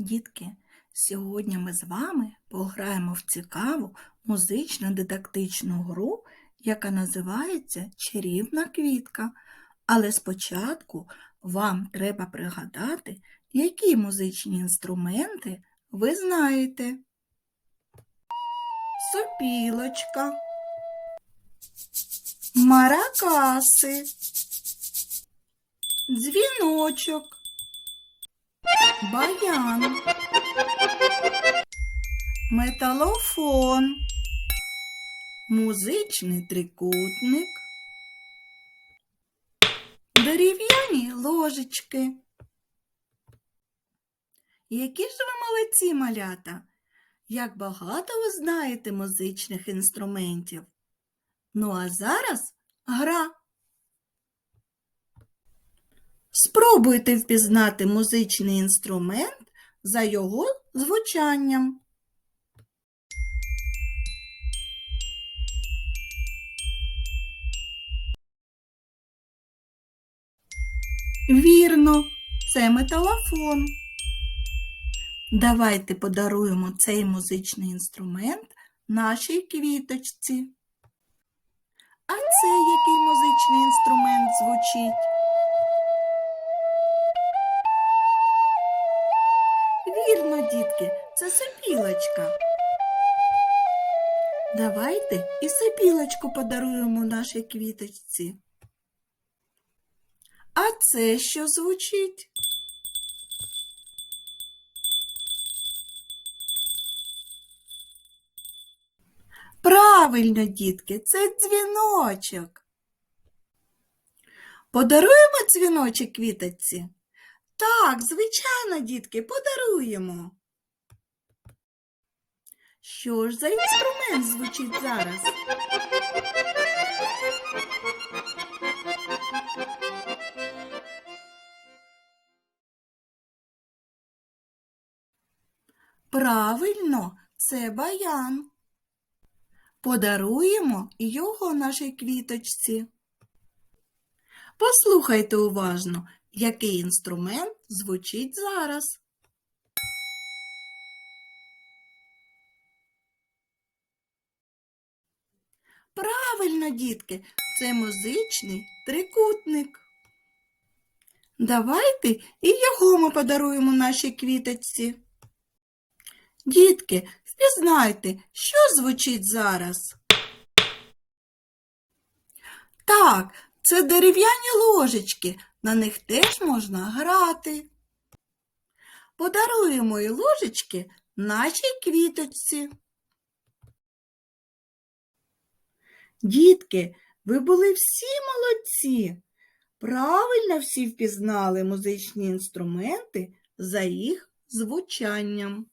Дітки, сьогодні ми з вами пограємо в цікаву музично-дидактичну гру, яка називається Чарівна квітка. Але спочатку вам треба пригадати, які музичні інструменти ви знаєте. Сопілочка, маракаси, дзвіночок, баян, металофон, музичний трикутник, дерев'яні ложечки. Які ж ви молодці, малята! Як багато ви знаєте музичних інструментів. Ну а зараз гра. Спробуйте впізнати музичний інструмент за його звучанням. Вірно, це металофон. Давайте подаруємо цей музичний інструмент нашій квіточці. А це який музичний інструмент звучить? Дітки, це сопілочка. Давайте і сопілочку подаруємо нашій квіточці. А це що звучить? Правильно, дітки, це дзвіночок. Подаруємо дзвіночок квіточці? Так, звичайно, дітки, подаруємо. Що ж за інструмент звучить зараз? Правильно, це баян. Подаруємо його нашій квіточці. Послухайте уважно, який інструмент звучить зараз. Правильно, дітки, це музичний трикутник. Давайте і його ми подаруємо нашій квіточці. Дітки, впізнайте, що звучить зараз? Так, це дерев'яні ложечки, на них теж можна грати. Подаруємо і ложечки нашій квіточці. Дітки, ви були всі молодці. Правильно всі впізнали музичні інструменти за їх звучанням.